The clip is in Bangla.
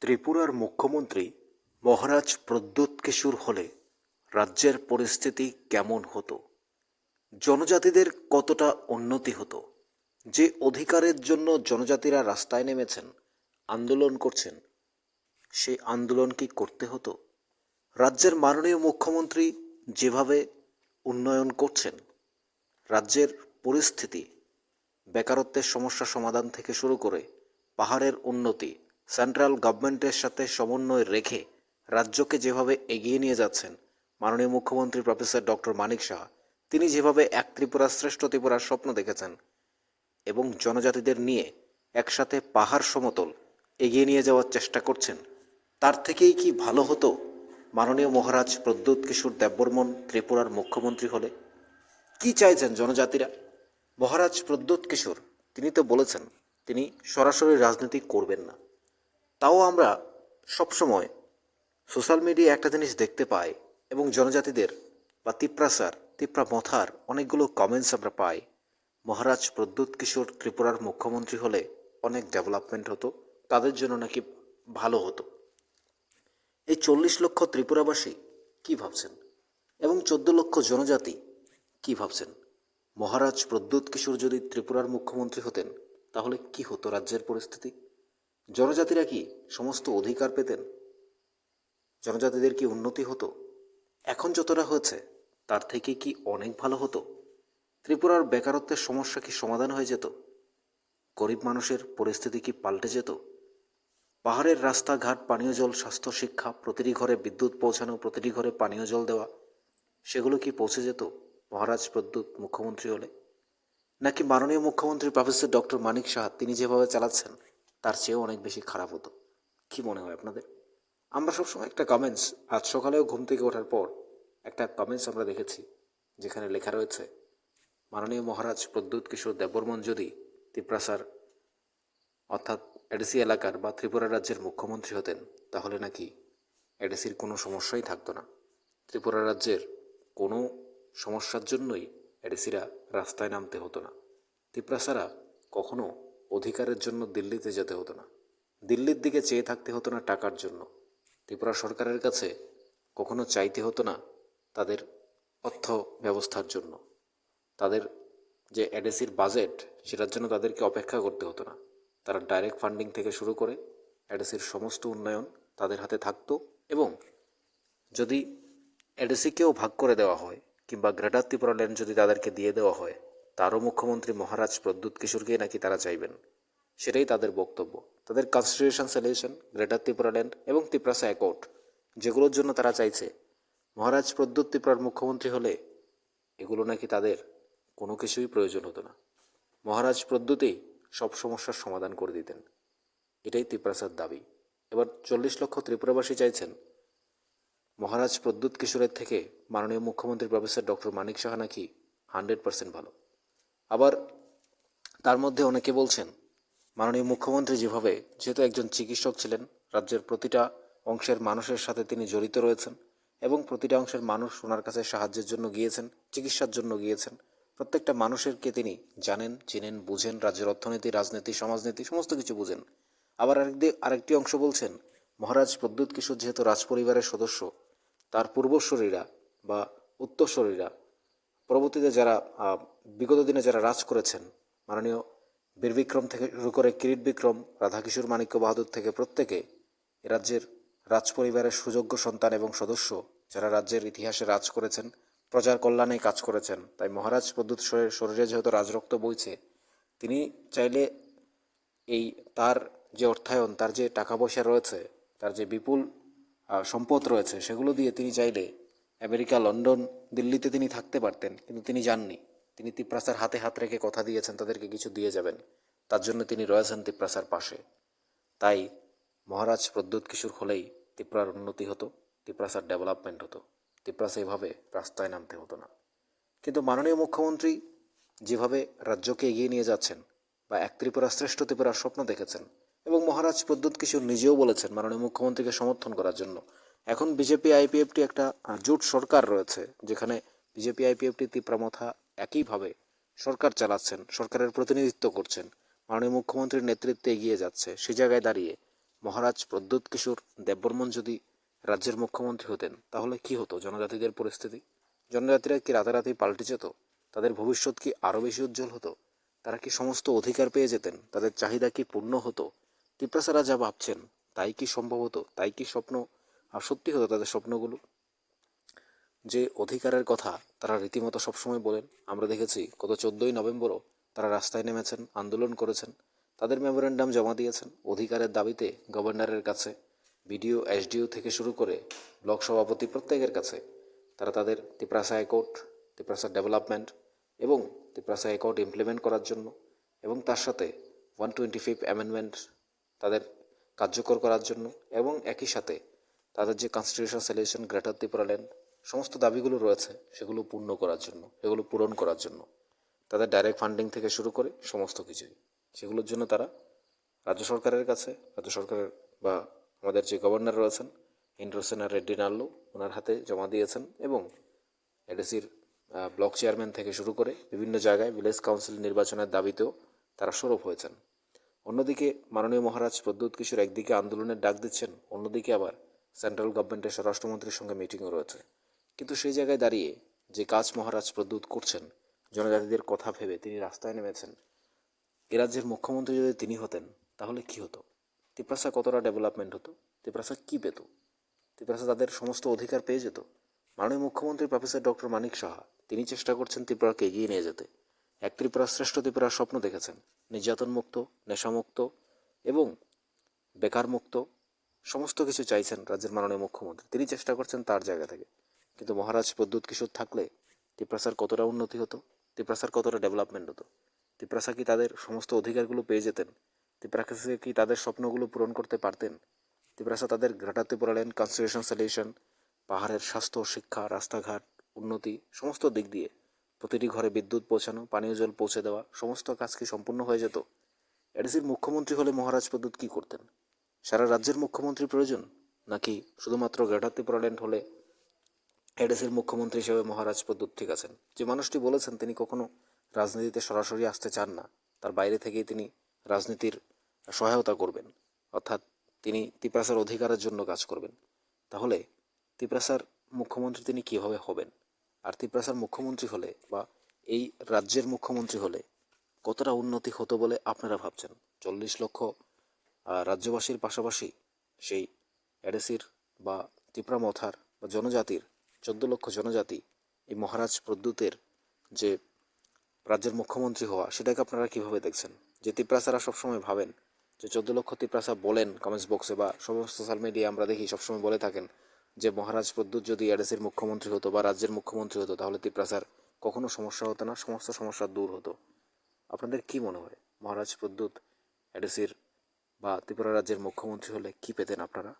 ত্রিপুরার মুখ্যমন্ত্রী মহারাজ প্রদ্যোৎ কিশোর হলে রাজ্যের পরিস্থিতি কেমন হতো? জনজাতিদের কতটা উন্নতি হতো? যে অধিকারের জন্য জনজাতিরা রাস্তায় নেমেছেন, আন্দোলন করছেন সেই আন্দোলন কি করতে হতো? রাজ্যের মাননীয় মুখ্যমন্ত্রী যেভাবে উন্নয়ন করছেন, রাজ্যের পরিস্থিতি, বেকারত্বের সমস্যা সমাধান থেকে শুরু করে পাহাড়ের উন্নতি সেন্ট্রাল গভর্নমেন্টের সাথে সমন্বয় রেখে রাজ্যকে যেভাবে এগিয়ে নিয়ে যাচ্ছেন মাননীয় মুখ্যমন্ত্রী প্রফেসর ডক্টর মানিক সাহা, তিনি যেভাবে এক ত্রিপুরা শ্রেষ্ঠ ত্রিপুরার স্বপ্ন দেখেছেন এবং জনজাতিদের নিয়ে একসাথে পাহাড় সমতল এগিয়ে নিয়ে যাওয়ার চেষ্টা করছেন, তার থেকেই কি ভালো হতো? মাননীয় মহারাজ প্রদ্যুৎ কিশোর দেববর্মন ত্রিপুরার মুখ্যমন্ত্রী হলে? কি চাইছেন জনজাতিরা? মহারাজ প্রদ্যুৎ কিশোর, তিনি তো বলেছেন, তিনি সরাসরি রাজনীতি করবেন না। তাও আমরা সবসময় সোশ্যাল মিডিয়ায় একটা জিনিস দেখতে পাই এবং জনজাতিদের বা তিপ্রাসার তিপ্রা মথার অনেকগুলো কমেন্টস আমরা পাই। মহারাজ প্রদ্যুৎ কিশোর ত্রিপুরার মুখ্যমন্ত্রী হলে অনেক ডেভেলপমেন্ট হতো, তাদের জন্য নাকি ভালো হতো। এই চল্লিশ লক্ষ ত্রিপুরাবাসী কি ভাবছেন? এবং চোদ্দ লক্ষ জনজাতি কি ভাবছেন? মহারাজ প্রদ্যুৎ কিশোর যদি ত্রিপুরার মুখ্যমন্ত্রী হতেন, তাহলে কি হতো রাজ্যের পরিস্থিতি? জনজাতিরা কি সমস্ত অধিকার পেতেন? জনজাতিদের কি উন্নতি হতো? এখন যতটা হয়েছে, তার থেকে কি অনেক ভালো হতো? ত্রিপুরার বেকারত্বের সমস্যা কি সমাধান হয়ে যেত? গরিব মানুষের পরিস্থিতি কি পাল্টে যেত? পাহাড়ের রাস্তাঘাট, পানীয় জল, স্বাস্থ্য, শিক্ষা, প্রতিটি ঘরে বিদ্যুৎ পৌঁছানো, প্রতিটি ঘরে পানীয় জল দেওয়া, সেগুলো কি পৌঁছে যেত মহারাজ প্রদ্যুৎ মুখ্যমন্ত্রী হলে? নাকি মাননীয় মুখ্যমন্ত্রী প্রফেসর ডক্টর মানিক সাহা তিনি যেভাবে চালাচ্ছেন তার চেয়েও অনেক বেশি খারাপ হতো। কি মনে হয় আপনাদের? আমরা সবসময় একটা কমেন্টস আজ সকালেও ঘুম থেকে ওঠার পর একটা কমেন্টস আমরা দেখেছি, যেখানে লেখা রয়েছে, মাননীয় মহারাজ প্রদ্যুৎ কিশোর দেববর্মন যদি তিপ্রাসার অর্থাৎ এডিসি এলাকার বা ত্রিপুরা রাজ্যের মুখ্যমন্ত্রী হতেন, তাহলে নাকি এডিসির কোনো সমস্যাই থাকতো না? ত্রিপুরা রাজ্যের কোনো সমস্যার জন্যই এডিসিরা রাস্তায় নামতে হতো না। তিপ্রাসারা কখনো অধিকারের জন্য দিল্লিতে যেতে হতো না। দিল্লির দিকে চেয়ে থাকতে হতো না টাকার জন্য। ত্রিপুরা সরকারের কাছে কখনো চাইতে হতো না তাদের অর্থ ব্যবস্থার জন্য। তাদের যে এডিসির বাজেট, সেটার জন্য তাদেরকে অপেক্ষা করতে হতো না। তারা ডাইরেক্ট ফান্ডিং থেকে শুরু করে এডিসির সমস্ত উন্নয়ন তাদের হাতে থাকতো এবং যদি এডিসিকেও ভাগ করে দেওয়া হয় কিংবা গ্রেটার ত্রিপুরা ল্যান্ড যদি তাদেরকে দিয়ে দেওয়া হয় তারও মুখ্যমন্ত্রী মহারাজ প্রদ্যুৎ কিশোরকেই নাকি তারা চাইবেন? সেটাই তাদের বক্তব্য। তাদের constitution solution greater Tripura land এবং ত্রিপ্রাসা অ্যাকর্ড যেগুলোর জন্য তারা চাইছে। মহারাজ প্রদ্যুৎ ত্রিপুরার মুখ্যমন্ত্রী হলে এগুলো নাকি তাদের কোনো কিছুই প্রয়োজন হতো না। মহারাজ প্রদ্যুতেই সব সমস্যার সমাধান করে দিতেন। এটাই ত্রিপ্রাসার দাবি। এবার চল্লিশ লক্ষ ত্রিপুরাবাসী চাইছেন। মহারাজ প্রদ্যুৎ কিশোরের থেকে মাননীয় মুখ্যমন্ত্রী প্রফেসর ডক্টর মানিক সাহা নাকি হান্ড্রেড পার্সেন্ট ভালো। আবার তার মধ্যে অনেকে বলছেন, মাননীয় মুখ্যমন্ত্রী যেভাবে, যেহেতু একজন চিকিৎসক ছিলেন, রাজ্যের প্রতিটা অংশের মানুষের সাথে তিনি জড়িত রয়েছেন এবং প্রতিটা অংশের মানুষ ওনার কাছে সাহায্যের জন্য গিয়েছেন, চিকিৎসার জন্য গিয়েছেন, প্রত্যেকটা মানুষেরকে তিনি জানেন, চিনেন, বুঝেন, রাজ্যের অর্থনীতি, রাজনীতি, সমাজনীতি, সমস্ত কিছু বুঝেন। আবার আরেকদি, আরেকটি অংশ বলছেন, মহারাজ প্রদ্যুৎ কিশোর যেহেতু রাজপরিবারের সদস্য, তার পূর্বশ্বরীরা বা উত্তরস্বরীরা পরবর্তীতে যারা বিগত দিনে যারা রাজ করেছেন, মাননীয় বীরবিক্রম থেকে শুরু করে কিরিট বিক্রম রাধাকিশোর মাণিক্য বাহাদুর থেকে প্রত্যেকে এ রাজ্যের রাজপরিবারের সুযোগ্য সন্তান এবং সদস্য যারা রাজ্যের ইতিহাসে রাজ করেছেন, প্রজার কল্যাণে কাজ করেছেন, তাই মহারাজ প্রদ্যুৎ শরীরে যেহেতু রাজরক্ত বইছে, তিনি চাইলে এই তার যে অর্থায়ন, তার যে টাকা পয়সা রয়েছে, তার যে বিপুল সম্পদ রয়েছে, সেগুলো দিয়ে তিনি চাইলে আমেরিকা, লন্ডন, দিল্লিতে তিনি থাকতে পারতেন, কিন্তু তিনি যাননি। তিনি তিপ্রাসার হাতে হাত রেখে কথা দিয়েছেন, তাদেরকে কিছু দিয়ে যাবেন। তার জন্য তিনি রয়েছেন তিপ্রাসার পাশে। তাই মহারাজ প্রদ্যুৎ কিশোর হলেই ত্রিপুরার উন্নতি হতো, তিপ্রাসার ডেভেলপমেন্ট হতো। তিপ্রাসা এভাবে রাস্তায় নামতে হতো না। কিন্তু মাননীয় মুখ্যমন্ত্রী যেভাবে রাজ্যকে এগিয়ে নিয়ে যাচ্ছেন বা এক ত্রিপুরা শ্রেষ্ঠ ত্রিপুরার স্বপ্ন দেখেছেন এবং মহারাজ প্রদ্যুৎ কিশোর নিজেও বলেছেন মাননীয় মুখ্যমন্ত্রীকে সমর্থন করার জন্য এখন বিজেপি আইপিএফটি একটা জোট সরকার রয়েছে, যেখানে বিজেপি আইপিএফটি তীব্রামথা একইভাবে সরকার চালাচ্ছেন, সরকারের প্রতিনিধিত্ব করছেন, মাননীয় মুখ্যমন্ত্রীর নেতৃত্বে এগিয়ে যাচ্ছে। সে জায়গায় দাঁড়িয়ে মহারাজ প্রদ্যুৎ কিশোর দেববর্মন যদি রাজ্যের মুখ্যমন্ত্রী হতেন, তাহলে কি হতো? জনজাতিদের পরিস্থিতি? জনজাতিরা কি রাতারাতি পাল্টে যেত? তাদের ভবিষ্যৎ কি আরও বেশি উজ্জ্বল হতো? তারা কি সমস্ত অধিকার পেয়ে যেতেন? তাদের চাহিদা কি পূর্ণ হতো? তিপ্রাসারা যা ভাবছেন, তাই কি সম্ভব হতো? তাই কি স্বপ্ন আর সত্যি হতো তাদের স্বপ্নগুলো, যে অধিকারের কথা তারা রীতিমতো সবসময় বলেন, আমরা দেখেছি গত চোদ্দোই নভেম্বরও তারা রাস্তায় নেমেছেন, আন্দোলন করেছেন, তাদের মেমোরেন্ডাম জমা দিয়েছেন, অধিকারের দাবিতে গভর্নরের কাছে, বিডিও, এসডিও থেকে শুরু করে ব্লক সভাপতি প্রত্যেকের কাছে, তারা তাদের তিপ্রাসা অ্যাকর্ড তিপ্রাসা ডেভেলপমেন্ট এবং তিপ্রাসা অ্যাকর্ড ইমপ্লিমেন্ট করার জন্য এবং তার সাথে ওয়ান টোয়েন্টি ফিফ অ্যামেন্ডমেন্ট তাদের কার্যকর করার জন্য এবং একই সাথে তাদের যে কনস্টিটিউশন সলিউশন গ্রেটার ত্রিপুরা সমস্ত দাবিগুলো রয়েছে, সেগুলো পূর্ণ করার জন্য সেগুলো পূরণ করার জন্য। তাদের ডাইরেক্ট ফান্ডিং থেকে শুরু করে সমস্ত কিছুই। সেগুলোর জন্য তারা রাজ্য সরকারের কাছে, রাজ্য সরকারের বা আমাদের যে গভর্নর রয়েছেন ইন্দ্রসেনা রেড্ডি নাল্লু, ওনার হাতে জমা দিয়েছেন এবং এডিসির ব্লক চেয়ারম্যান থেকে শুরু করে বিভিন্ন জায়গায় ভিলেজ কাউন্সিল নির্বাচনের দাবিতেও তারা সরব হয়েছেন। অন্যদিকে মাননীয় মহারাজ প্রদ্যুৎ কিশোর একদিকে আন্দোলনের ডাক দিচ্ছেন, অন্যদিকে আবার সেন্ট্রাল গভর্নমেন্টের স্বরাষ্ট্রমন্ত্রীর সঙ্গে মিটিংও রয়েছে। কিন্তু সেই জায়গায় দাঁড়িয়ে যে কাজ মহারাজ প্রদ্যুৎ করছেন, জনজাতিদের কথা ভেবে তিনি রাস্তায় নেমেছেন। এ রাজ্যের মুখ্যমন্ত্রী যদি তিনি হতেন, তাহলে কি হতো? তিপ্রাসা কতটা ডেভেলপমেন্ট হতো? তিপ্রাসা কি পেত? তিপ্রাসা তাদের সমস্ত অধিকার পেয়ে যেত? মাননীয় মুখ্যমন্ত্রী প্রফেসর ডক্টর মানিক সাহা, তিনি চেষ্টা করছেন ত্রিপুরাকে এগিয়ে নিয়ে যেতে। এক ত্রিপুরা শ্রেষ্ঠ ত্রিপুরার স্বপ্ন দেখেছেন। নির্যাতন মুক্ত নেশামুক্ত এবং বেকার মুক্ত সমস্ত কিছু চাইছেন রাজ্যের মাননীয় মুখ্যমন্ত্রী। তিনি চেষ্টা করছেন তার জায়গা থেকে। কিন্তু মহারাজ প্রদ্যুৎ কিশোর থাকলে তিপ্রাসার কতটা উন্নতি হতো? তিপ্রাসার কতটা ডেভেলপমেন্ট হতো? তিপ্রাসা কি তাদের সমস্ত অধিকারগুলো পেয়ে যেতেন? তিপ্রাসা কি তাদের স্বপ্নগুলো পূরণ করতে পারতেন? তিপ্রাসা তাদের ঘাটাতে পড়ালেন কনস্টিটিউশন সলিউশন পাহাড়ের স্বাস্থ্য, শিক্ষা, রাস্তাঘাট, উন্নতি, সমস্ত দিক দিয়ে। প্রতিটি ঘরে বিদ্যুৎ পৌঁছানো, পানীয় জল পৌঁছে দেওয়া, সমস্ত কাজ কি সম্পূর্ণ হয়ে যেত? এডিসির মুখ্যমন্ত্রী হলে মহারাজ প্রদ্যুৎ কী করতেন? সারা রাজ্যের মুখ্যমন্ত্রী প্রয়োজন? নাকি শুধুমাত্র গ্রেটার ত্রিপুরাল্যান্ড হলে এডিসির মুখ্যমন্ত্রী হিসেবে মহারাজ প্রদ্যুৎ ঠিক আছেন? যে মানুষটি বলেছেন তিনি কখনো রাজনীতিতে সরাসরি আসতে চান না, তার বাইরে থেকেই তিনি রাজনীতির সহায়তা করবেন। অর্থাৎ তিনি তিপ্রাসার অধিকারের জন্য কাজ করবেন। তাহলে তিপ্রাসার মুখ্যমন্ত্রী তিনি কীভাবে হবেন? আর তিপ্রাসার মুখ্যমন্ত্রী হলে বা এই রাজ্যের মুখ্যমন্ত্রী হলে কতটা উন্নতি হতো বলে আপনারা ভাবছেন? চল্লিশ লক্ষ রাজ্যবাসীর পাশাপাশি সেই অ্যাডেসির বা ত্রিপুরা মথার বা জনজাতির, চোদ্দ লক্ষ জনজাতি এই মহারাজ প্রদ্যুতের যে রাজ্যের মুখ্যমন্ত্রী হওয়া, সেটাকে আপনারা কীভাবে দেখছেন? যে তিপ্রাসারা সবসময় ভাবেন যে চোদ্দ লক্ষ তিপ্রাসা বলেন কমেন্টস বক্সে বা সমস্ত সোশ্যাল মিডিয়া আমরা দেখি সবসময় বলে থাকেন যে মহারাজ প্রদ্যুৎ যদি অ্যাডেসির মুখ্যমন্ত্রী হতো বা রাজ্যের মুখ্যমন্ত্রী হতো, তাহলে তিপ্রাসার কখনো সমস্যা হতো না, সমস্ত সমস্যা দূর হতো। আপনাদের কি মনে হয়? মহারাজ প্রদ্যুৎ এডেসির বা ত্রিপুরা রাজ্যের মুখ্যমন্ত্রী হলে কী পেতেন আপনারা?